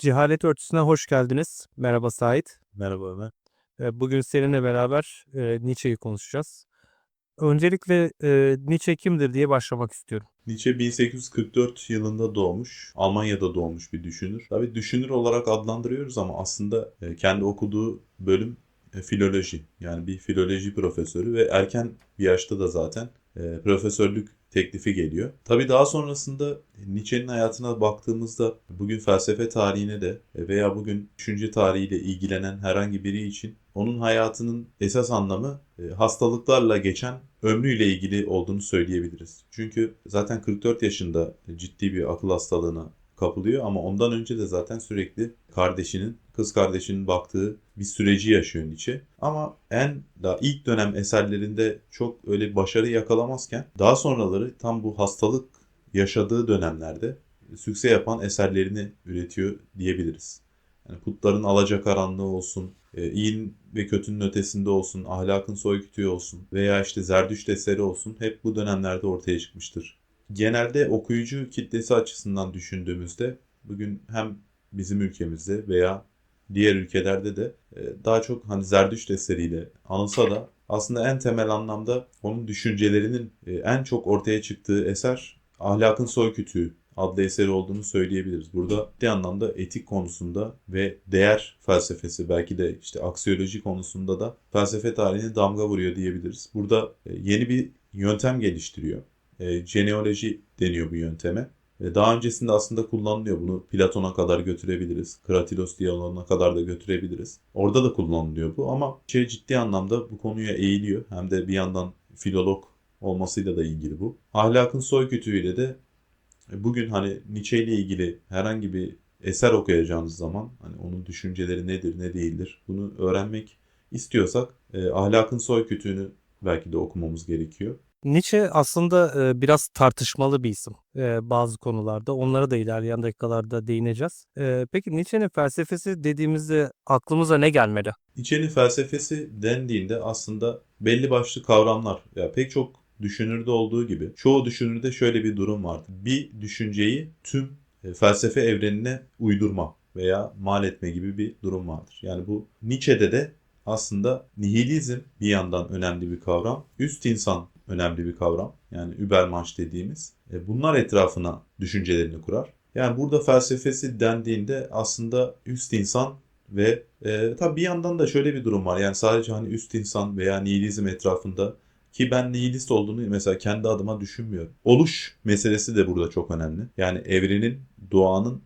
Cehalet Örtüsü'ne hoş geldiniz. Merhaba Sait. Merhaba Ömer. Eee, Bugün seninle beraber eee, Nietzsche'yi konuşacağız. Öncelikle eee, Nietzsche kimdir diye başlamak istiyorum. Nietzsche 1844 yılında doğmuş. Almanya'da doğmuş bir düşünür. Tabii düşünür olarak adlandırıyoruz ama aslında e, kendi okuduğu bölüm e, filoloji. Yani bir filoloji profesörü ve erken bir yaşta da zaten e, profesörlük teklifi geliyor. Tabii daha sonrasında Nietzsche'nin hayatına baktığımızda bugün felsefe tarihine de veya bugün düşünce tarihiyle ilgilenen herhangi biri için onun hayatının esas anlamı e, hastalıklarla geçen ömrüyle ilgili olduğunu söyleyebiliriz. Çünkü zaten 44 yaşında ciddi bir akıl hastalığına kapılıyor ama ondan önce de zaten sürekli kardeşinin, kız kardeşinin baktığı bir süreci yaşıyor Nietzsche. Ama en daha ilk dönem eserlerinde çok öyle başarı yakalamazken daha sonraları tam bu hastalık yaşadığı dönemlerde sükse yapan eserlerini üretiyor diyebiliriz. Yani putların alacakaranlığı olsun, e, iyinin ve kötünün ötesinde olsun, ahlakın soykütüğü olsun veya işte Zerdüşt eseri olsun hep bu dönemlerde ortaya çıkmıştır. Genelde okuyucu kitlesi açısından düşündüğümüzde bugün hem bizim ülkemizde veya diğer ülkelerde de e, daha çok hani Zerdüşt eseriyle anılsa da aslında en temel anlamda onun düşüncelerinin e, en çok ortaya çıktığı eser Ahlakın Soykütüğü adlı eseri olduğunu söyleyebiliriz. Burada ciddi anlamda etik konusunda ve değer felsefesi belki de işte aksiyoloji konusunda da felsefe tarihine damga vuruyor diyebiliriz. Burada e, yeni bir yöntem geliştiriyor. E, genealoji deniyor bu yönteme. E, Daha öncesinde aslında kullanılıyor. Bunu Platon'a kadar götürebiliriz. Kratilos diyaloğuna kadar da götürebiliriz. Orada da kullanılıyor bu ama şey ciddi anlamda bu konuya eğiliyor. Hem de bir yandan filolog olmasıyla da ilgili bu. Ahlakın soykütüğüyle de e, bugün hani Nietzsche ile ilgili herhangi bir eser okuyacağınız zaman hani onun düşünceleri nedir ne değildir bunu öğrenmek istiyorsak e, ahlakın soykütüğünü belki de okumamız gerekiyor. Nietzsche aslında eee, biraz tartışmalı bir isim eee, bazı konularda. Onlara da ilerleyen dakikalarda değineceğiz. Eee, Peki Nietzsche'nin felsefesi dediğimizde aklımıza ne gelmeli? Nietzsche'nin felsefesi dendiğinde aslında belli başlı kavramlar ya pek çok düşünürde olduğu gibi çoğu düşünürde şöyle bir durum vardır. Bir düşünceyi tüm e, felsefe evrenine uydurma veya mal etme gibi bir durum vardır. Yani bu Nietzsche'de de aslında nihilizm bir yandan önemli bir kavram. Üst insan önemli bir kavram. Yani Übermensch dediğimiz. E, Bunlar etrafına düşüncelerini kurar. Yani burada felsefesi dendiğinde aslında üst insan ve e, tabii bir yandan da şöyle bir durum var. Yani sadece hani üst insan veya nihilizm etrafında ki ben nihilist olduğunu mesela kendi adıma düşünmüyorum. Oluş meselesi de burada çok önemli. Yani evrenin, doğanın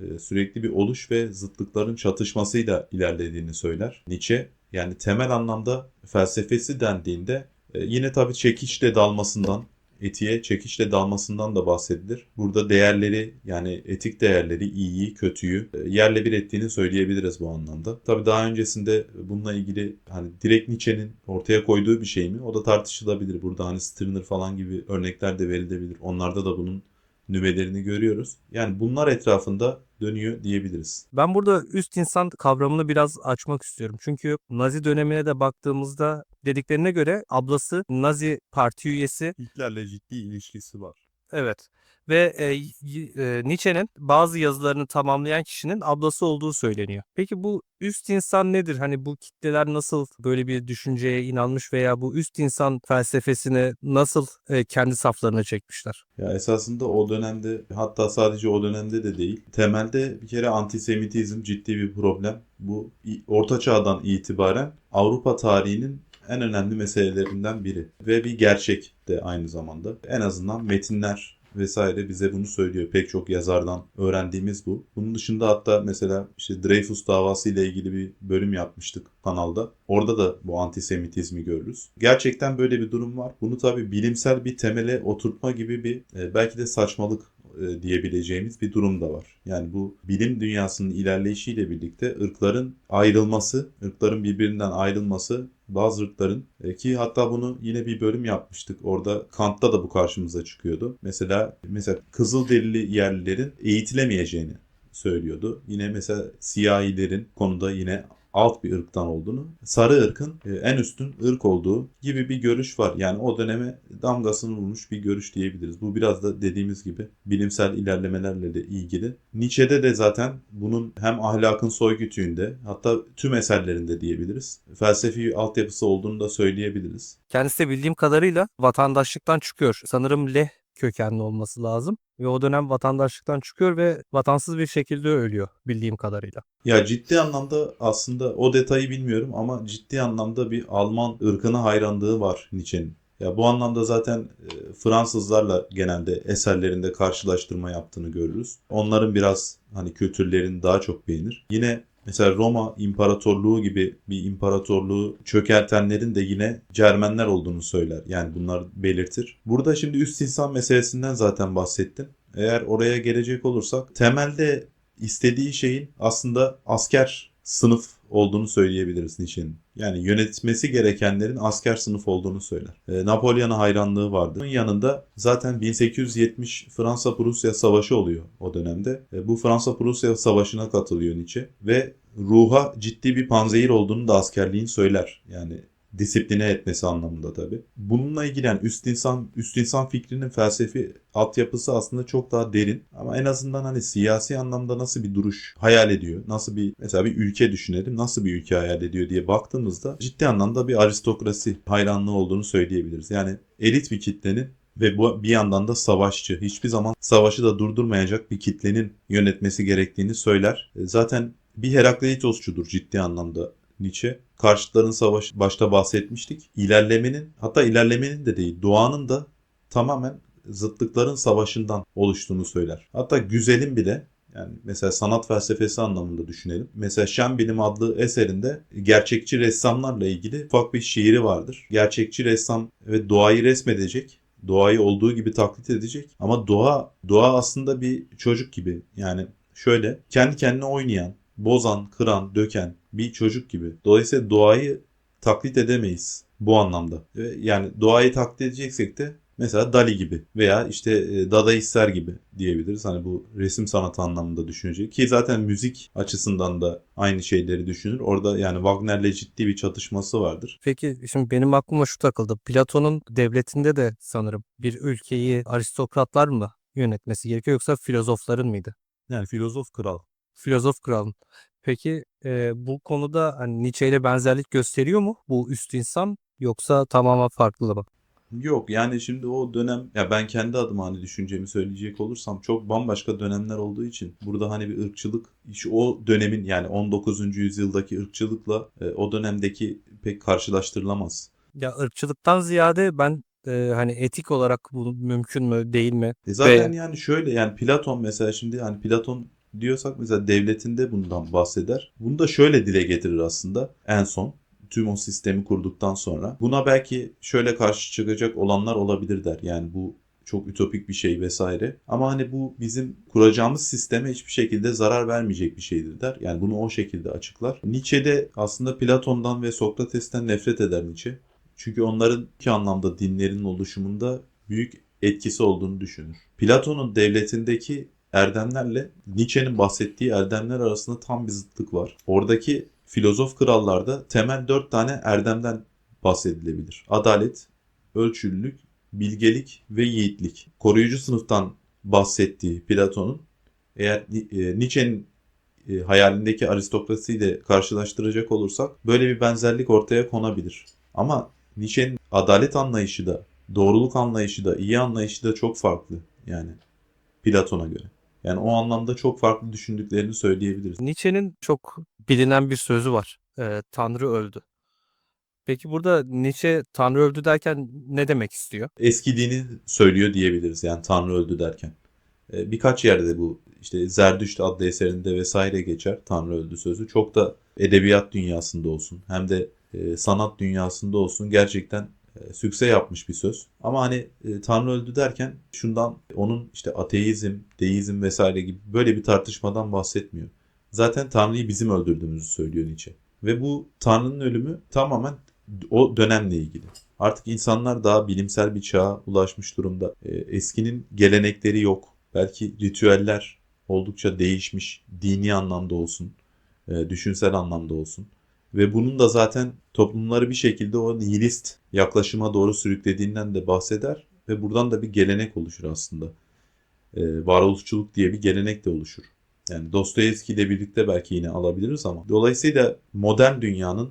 e, sürekli bir oluş ve zıtlıkların çatışmasıyla ilerlediğini söyler Nietzsche. Yani temel anlamda felsefesi dendiğinde e, yine tabii çekişle dalmasından, etiğe çekişle dalmasından da bahsedilir. Burada değerleri yani etik değerleri iyiyi, kötüyü e, yerle bir ettiğini söyleyebiliriz bu anlamda. Tabii daha öncesinde bununla ilgili hani direkt Nietzsche'nin ortaya koyduğu bir şey mi? O da tartışılabilir. Burada hani Stirner falan gibi örnekler de verilebilir. Onlarda da bunun nüvelerini görüyoruz. Yani bunlar etrafında dönüyor diyebiliriz. Ben burada üst insan kavramını biraz açmak istiyorum. Çünkü Nazi dönemine de baktığımızda dediklerine göre ablası Nazi parti üyesi Hitler'le ciddi ilişkisi var. Evet. Ve e, y- e, Nietzsche'nin bazı yazılarını tamamlayan kişinin ablası olduğu söyleniyor. Peki bu üst insan nedir? Hani bu kitleler nasıl böyle bir düşünceye inanmış veya bu üst insan felsefesini nasıl e, kendi saflarına çekmişler? Ya esasında o dönemde hatta sadece o dönemde de değil. Temelde bir kere antisemitizm ciddi bir problem. Bu Orta Çağ'dan itibaren Avrupa tarihinin en önemli meselelerinden biri ve bir gerçek de aynı zamanda. En azından metinler vesaire bize bunu söylüyor. Pek çok yazardan öğrendiğimiz bu. Bunun dışında hatta mesela işte Dreyfus davası ile ilgili bir bölüm yapmıştık kanalda. Orada da bu antisemitizmi görürüz. Gerçekten böyle bir durum var. Bunu tabii bilimsel bir temele oturtma gibi bir e, belki de saçmalık e, diyebileceğimiz bir durum da var. Yani bu bilim dünyasının ilerleyişiyle birlikte ırkların ayrılması, ırkların birbirinden ayrılması bazı ırkların e, ki hatta bunu yine bir bölüm yapmıştık. Orada Kant'ta da bu karşımıza çıkıyordu. Mesela mesela Kızılderili yerlilerin eğitilemeyeceğini söylüyordu. Yine mesela siyahilerin konuda yine alt bir ırktan olduğunu, sarı ırkın e, en üstün ırk olduğu gibi bir görüş var. Yani o döneme damgasını vurmuş bir görüş diyebiliriz. Bu biraz da dediğimiz gibi bilimsel ilerlemelerle de ilgili. Nietzsche'de de zaten bunun hem ahlakın soykütüğünde hatta tüm eserlerinde diyebiliriz. Felsefi altyapısı olduğunu da söyleyebiliriz. Kendisi de bildiğim kadarıyla vatandaşlıktan çıkıyor. Sanırım Leh kökenli olması lazım. Ve o dönem vatandaşlıktan çıkıyor ve vatansız bir şekilde ölüyor bildiğim kadarıyla. Ya ciddi anlamda aslında o detayı bilmiyorum ama ciddi anlamda bir Alman ırkına hayranlığı var Nietzsche'nin. Ya bu anlamda zaten e, Fransızlarla genelde eserlerinde karşılaştırma yaptığını görürüz. Onların biraz hani kültürlerini daha çok beğenir. Yine mesela Roma İmparatorluğu gibi bir imparatorluğu çökertenlerin de yine Cermenler olduğunu söyler. Yani bunlar belirtir. Burada şimdi üst insan meselesinden zaten bahsettim. Eğer oraya gelecek olursak temelde istediği şeyin aslında asker sınıf olduğunu söyleyebiliriz Nietzsche'nin. Yani yönetmesi gerekenlerin asker sınıf olduğunu söyler. E, Napolyon'a hayranlığı vardı. Bunun yanında zaten 1870 Fransa-Prusya Savaşı oluyor o dönemde. E, bu Fransa-Prusya Savaşı'na katılıyor Nietzsche ve ruha ciddi bir panzehir olduğunu da askerliğin söyler. Yani disipline etmesi anlamında tabii. Bununla ilgilen üst insan üst insan fikrinin felsefi altyapısı aslında çok daha derin ama en azından hani siyasi anlamda nasıl bir duruş hayal ediyor? Nasıl bir mesela bir ülke düşünelim. Nasıl bir ülke hayal ediyor diye baktığımızda ciddi anlamda bir aristokrasi hayranlığı olduğunu söyleyebiliriz. Yani elit bir kitlenin ve bu bir yandan da savaşçı. Hiçbir zaman savaşı da durdurmayacak bir kitlenin yönetmesi gerektiğini söyler. E, Zaten bir Herakleitosçudur ciddi anlamda Nietzsche. Karşıtların savaşı başta bahsetmiştik. İlerlemenin hatta ilerlemenin de değil doğanın da tamamen zıtlıkların savaşından oluştuğunu söyler. Hatta güzelin bile yani mesela sanat felsefesi anlamında düşünelim. Mesela Şen Bilim adlı eserinde gerçekçi ressamlarla ilgili ufak bir şiiri vardır. Gerçekçi ressam ve doğayı resmedecek. Doğayı olduğu gibi taklit edecek. Ama doğa doğa aslında bir çocuk gibi. Yani şöyle kendi kendine oynayan, bozan, kıran, döken bir çocuk gibi. Dolayısıyla doğayı taklit edemeyiz bu anlamda. Yani doğayı taklit edeceksek de mesela Dali gibi veya işte e, Dadaistler gibi diyebiliriz. Hani bu resim sanatı anlamında düşünecek. Ki zaten müzik açısından da aynı şeyleri düşünür. Orada yani Wagner'le ciddi bir çatışması vardır. Peki şimdi benim aklıma şu takıldı. Platon'un devletinde de sanırım bir ülkeyi aristokratlar mı yönetmesi gerekiyor yoksa filozofların mıydı? Yani filozof kral. Filozof kralın. Peki e, bu konuda hani Nietzsche ile benzerlik gösteriyor mu bu üst insan yoksa tamamen farklı mı? Yok yani şimdi o dönem ya ben kendi adıma hani düşüncemi söyleyecek olursam çok bambaşka dönemler olduğu için burada hani bir ırkçılık şu o dönemin yani 19. yüzyıldaki ırkçılıkla e, o dönemdeki pek karşılaştırılamaz. Ya ırkçılıktan ziyade ben e, hani etik olarak bu mümkün mü değil mi? E zaten Ve- yani şöyle yani Platon mesela şimdi hani Platon diyorsak mesela devletinde bundan bahseder. Bunu da şöyle dile getirir aslında en son tüm o sistemi kurduktan sonra. Buna belki şöyle karşı çıkacak olanlar olabilir der. Yani bu çok ütopik bir şey vesaire. Ama hani bu bizim kuracağımız sisteme hiçbir şekilde zarar vermeyecek bir şeydir der. Yani bunu o şekilde açıklar. Nietzsche de aslında Platon'dan ve Sokrates'ten nefret eder Nietzsche. Çünkü onların iki anlamda dinlerin oluşumunda büyük etkisi olduğunu düşünür. Platon'un devletindeki erdemlerle Nietzsche'nin bahsettiği erdemler arasında tam bir zıtlık var. Oradaki filozof krallarda temel dört tane erdemden bahsedilebilir. Adalet, ölçülülük, bilgelik ve yiğitlik. Koruyucu sınıftan bahsettiği Platon'un eğer e, Nietzsche'nin e, hayalindeki aristokrasiyle karşılaştıracak olursak böyle bir benzerlik ortaya konabilir. Ama Nietzsche'nin adalet anlayışı da, doğruluk anlayışı da, iyi anlayışı da çok farklı yani Platon'a göre. Yani o anlamda çok farklı düşündüklerini söyleyebiliriz. Nietzsche'nin çok bilinen bir sözü var. E, Tanrı öldü. Peki burada Nietzsche Tanrı öldü derken ne demek istiyor? Eskidiğini söylüyor diyebiliriz yani Tanrı öldü derken. Ee, Birkaç yerde bu işte Zerdüşt adlı eserinde vesaire geçer Tanrı öldü sözü. Çok da edebiyat dünyasında olsun hem de e, sanat dünyasında olsun gerçekten e, sükse yapmış bir söz. Ama hani e, Tanrı öldü derken şundan onun işte ateizm, deizm vesaire gibi böyle bir tartışmadan bahsetmiyor. Zaten Tanrı'yı bizim öldürdüğümüzü söylüyor Nietzsche. Ve bu Tanrı'nın ölümü tamamen o dönemle ilgili. Artık insanlar daha bilimsel bir çağa ulaşmış durumda. E, eskinin gelenekleri yok. Belki ritüeller oldukça değişmiş. Dini anlamda olsun, e, düşünsel anlamda olsun. Ve bunun da zaten toplumları bir şekilde o nihilist yaklaşıma doğru sürüklediğinden de bahseder. Ve buradan da bir gelenek oluşur aslında. Ee, varoluşçuluk diye bir gelenek de oluşur. Yani Dostoyevski ile birlikte belki yine alabiliriz ama. Dolayısıyla modern dünyanın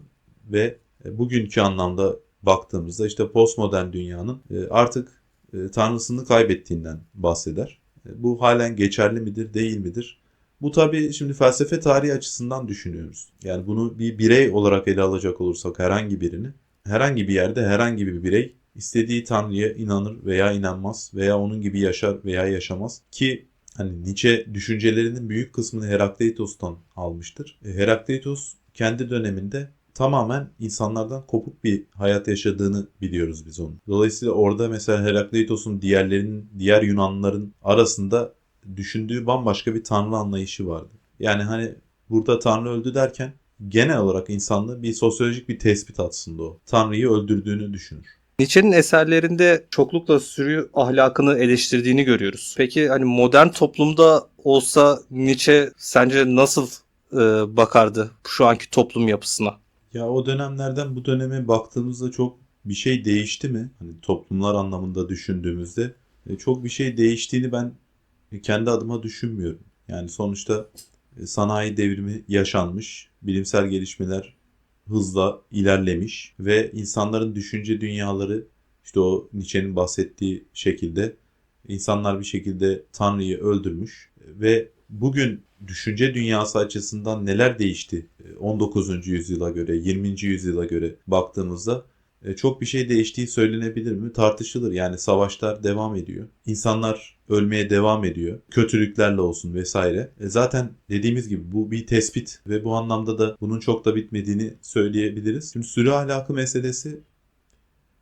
ve e, bugünkü anlamda baktığımızda işte postmodern dünyanın e, artık e, tanrısını kaybettiğinden bahseder. Bu halen geçerli midir, değil midir? Bu tabii şimdi felsefe tarihi açısından düşünüyoruz. Yani bunu bir birey olarak ele alacak olursak herhangi birini, herhangi bir yerde herhangi bir birey istediği tanrıya inanır veya inanmaz veya onun gibi yaşar veya yaşamaz ki hani Nietzsche düşüncelerinin büyük kısmını Herakleitos'tan almıştır. E, Herakleitos kendi döneminde tamamen insanlardan kopuk bir hayat yaşadığını biliyoruz biz onun. Dolayısıyla orada mesela Herakleitos'un diğerlerinin, diğer Yunanlıların arasında düşündüğü bambaşka bir tanrı anlayışı vardı. Yani hani burada tanrı öldü derken genel olarak insanlığı bir sosyolojik bir tespit aslında o. Tanrıyı öldürdüğünü düşünür. Nietzsche'nin eserlerinde çoklukla sürü ahlakını eleştirdiğini görüyoruz. Peki hani modern toplumda olsa Nietzsche sence nasıl e, bakardı şu anki toplum yapısına? Ya o dönemlerden bu döneme baktığımızda çok bir şey değişti mi? Hani toplumlar anlamında düşündüğümüzde e, çok bir şey değiştiğini ben kendi adıma düşünmüyorum. Yani sonuçta e, sanayi devrimi yaşanmış, bilimsel gelişmeler hızla ilerlemiş ve insanların düşünce dünyaları işte o Nietzsche'nin bahsettiği şekilde insanlar bir şekilde Tanrı'yı öldürmüş ve bugün düşünce dünyası açısından neler değişti e, 19. yüzyıla göre, 20. yüzyıla göre baktığımızda e, çok bir şey değiştiği söylenebilir mi? Tartışılır. Yani savaşlar devam ediyor. İnsanlar ölmeye devam ediyor. Kötülüklerle olsun vesaire. E zaten dediğimiz gibi bu bir tespit ve bu anlamda da bunun çok da bitmediğini söyleyebiliriz. Şimdi sürü ahlakı meselesi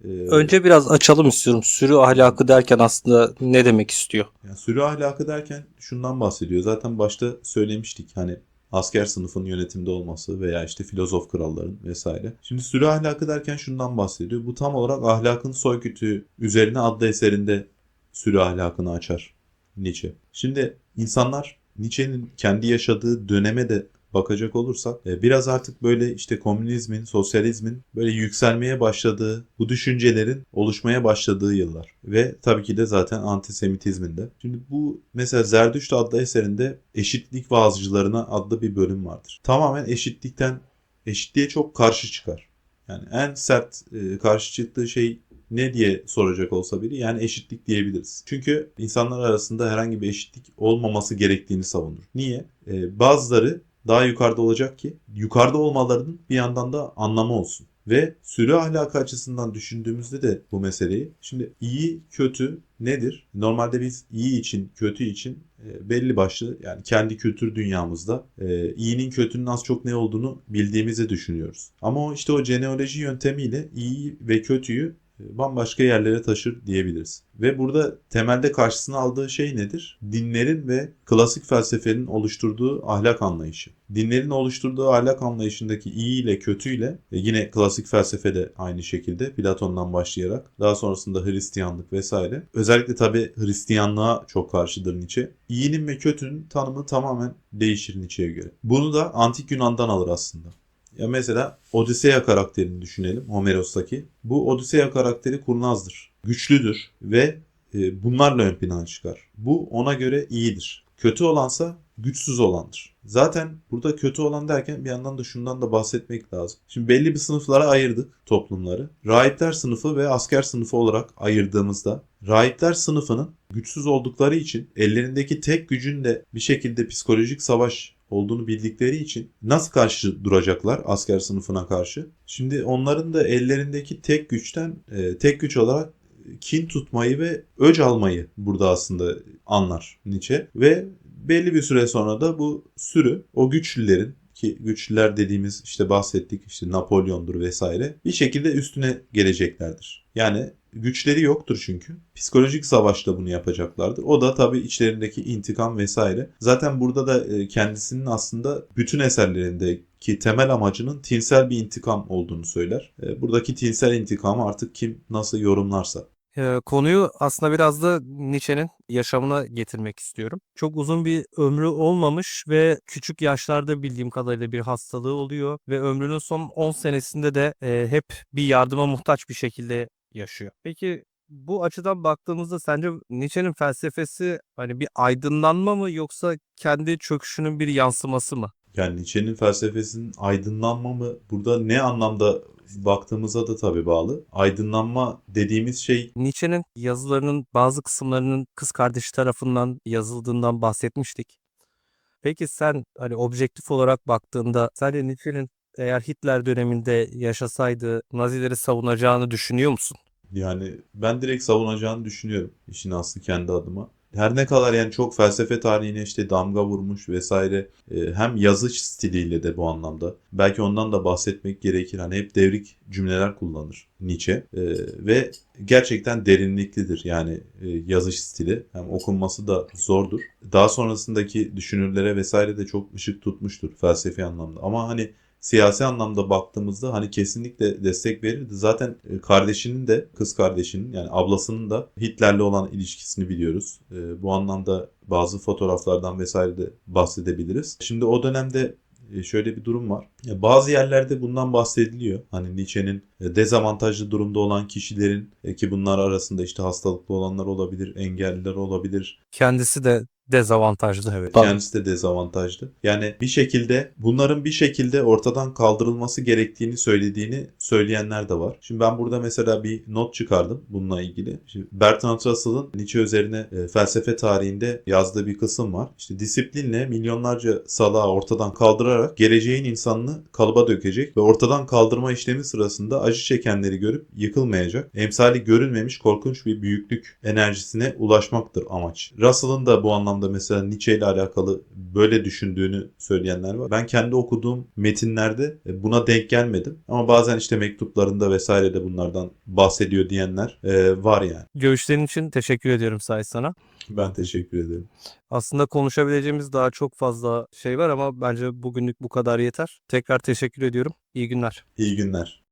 e, Önce biraz açalım istiyorum. Sürü ahlakı derken aslında ne demek istiyor? Yani sürü ahlakı derken şundan bahsediyor. Zaten başta söylemiştik hani asker sınıfının yönetimde olması veya işte filozof kralların vesaire. Şimdi sürü ahlakı derken şundan bahsediyor. Bu tam olarak ahlakın soykütü üzerine adlı eserinde sürü ahlakını açar Nietzsche. Şimdi insanlar Nietzsche'nin kendi yaşadığı döneme de bakacak olursak e, biraz artık böyle işte komünizmin, sosyalizmin böyle yükselmeye başladığı, bu düşüncelerin oluşmaya başladığı yıllar. Ve tabii ki de zaten antisemitizmin de. Şimdi bu mesela Zerdüşt adlı eserinde eşitlik vaazcılarına adlı bir bölüm vardır. Tamamen eşitlikten, eşitliğe çok karşı çıkar. Yani en sert e, karşı çıktığı şey ne diye soracak olsa biri yani eşitlik diyebiliriz. Çünkü insanlar arasında herhangi bir eşitlik olmaması gerektiğini savunur. Niye? Ee, bazıları daha yukarıda olacak ki yukarıda olmalarının bir yandan da anlamı olsun. Ve sürü ahlakı açısından düşündüğümüzde de bu meseleyi şimdi iyi kötü nedir? Normalde biz iyi için kötü için e, belli başlı yani kendi kültür dünyamızda e, iyinin kötünün az çok ne olduğunu bildiğimizi düşünüyoruz. Ama o işte o genealoji yöntemiyle iyi ve kötüyü bambaşka yerlere taşır diyebiliriz. Ve burada temelde karşısına aldığı şey nedir? Dinlerin ve klasik felsefenin oluşturduğu ahlak anlayışı. Dinlerin oluşturduğu ahlak anlayışındaki iyi ile kötü ile e, yine klasik felsefede aynı şekilde Platon'dan başlayarak daha sonrasında Hristiyanlık vesaire. Özellikle tabi Hristiyanlığa çok karşıdır Nietzsche. İyinin ve kötünün tanımı tamamen değişir Nietzsche'ye göre. Bunu da antik Yunan'dan alır aslında. Ya mesela Odisea karakterini düşünelim Homeros'taki. Bu Odisea karakteri kurnazdır, güçlüdür ve e, bunlarla ön plana çıkar. Bu ona göre iyidir. Kötü olansa güçsüz olandır. Zaten burada kötü olan derken bir yandan da şundan da bahsetmek lazım. Şimdi belli bir sınıflara ayırdık toplumları. Rahipler sınıfı ve asker sınıfı olarak ayırdığımızda rahipler sınıfının güçsüz oldukları için ellerindeki tek gücün de bir şekilde psikolojik savaş olduğunu bildikleri için nasıl karşı duracaklar asker sınıfına karşı? Şimdi onların da ellerindeki tek güçten e, tek güç olarak kin tutmayı ve öc almayı burada aslında anlar Nietzsche ve belli bir süre sonra da bu sürü o güçlülerin ki güçlüler dediğimiz işte bahsettik işte Napolyon'dur vesaire bir şekilde üstüne geleceklerdir. Yani güçleri yoktur çünkü. Psikolojik savaşla bunu yapacaklardır. O da tabii içlerindeki intikam vesaire. Zaten burada da e, kendisinin aslında bütün eserlerindeki temel amacının tinsel bir intikam olduğunu söyler. E, Buradaki tinsel intikamı artık kim nasıl yorumlarsa. Eee, konuyu aslında biraz da Nietzsche'nin yaşamına getirmek istiyorum. Çok uzun bir ömrü olmamış ve küçük yaşlarda bildiğim kadarıyla bir hastalığı oluyor ve ömrünün son 10 senesinde de hep bir yardıma muhtaç bir şekilde yaşıyor. Peki bu açıdan baktığımızda sence Nietzsche'nin felsefesi hani bir aydınlanma mı yoksa kendi çöküşünün bir yansıması mı? Yani Nietzsche'nin felsefesinin aydınlanma mı? Burada ne anlamda baktığımıza da tabii bağlı. Aydınlanma dediğimiz şey Nietzsche'nin yazılarının bazı kısımlarının kız kardeşi tarafından yazıldığından bahsetmiştik. Peki sen hani objektif olarak baktığında sence Nietzsche'nin eğer Hitler döneminde yaşasaydı Nazileri savunacağını düşünüyor musun? Yani ben direkt savunacağını düşünüyorum işin aslı kendi adıma. Her ne kadar yani çok felsefe tarihine işte damga vurmuş vesaire e, hem yazış stiliyle de bu anlamda belki ondan da bahsetmek gerekir. Hani hep devrik cümleler kullanır Nietzsche E, ve gerçekten derinliklidir yani e, yazış stili. Hem okunması da zordur. Daha sonrasındaki düşünürlere vesaire de çok ışık tutmuştur felsefi anlamda. Ama hani siyasi anlamda baktığımızda hani kesinlikle destek verirdi. Zaten e, kardeşinin de kız kardeşinin yani ablasının da Hitler'le olan ilişkisini biliyoruz. E, Bu anlamda bazı fotoğraflardan vesaire de bahsedebiliriz. Şimdi o dönemde e, şöyle bir durum var. Bazı yerlerde bundan bahsediliyor. Hani Nietzsche'nin dezavantajlı durumda olan kişilerin ki bunlar arasında işte hastalıklı olanlar olabilir, engelliler olabilir, Kendisi de dezavantajlı evet. Kendisi de dezavantajlı. Yani bir şekilde bunların bir şekilde ortadan kaldırılması gerektiğini söylediğini söyleyenler de var. Şimdi ben burada mesela bir not çıkardım bununla ilgili. Şimdi Bertrand Russell'ın Nietzsche üzerine e, felsefe tarihinde yazdığı bir kısım var. İşte disiplinle milyonlarca salağı ortadan kaldırarak geleceğin insanını kalıba dökecek ve ortadan kaldırma işlemi sırasında acı çekenleri görüp yıkılmayacak. Emsali görülmemiş korkunç bir büyüklük enerjisine ulaşmaktır amaç. Russell'ın da bu anlamda mesela Nietzsche ile alakalı böyle düşündüğünü söyleyenler var. Ben kendi okuduğum metinlerde e, buna denk gelmedim. Ama bazen işte mektuplarında vesaire de bunlardan bahsediyor diyenler e, var yani. Görüşlerin için teşekkür ediyorum Say sana. Ben teşekkür ederim. Aslında konuşabileceğimiz daha çok fazla şey var ama bence bugünlük bu kadar yeter. Tekrar teşekkür ediyorum. İyi günler. İyi günler.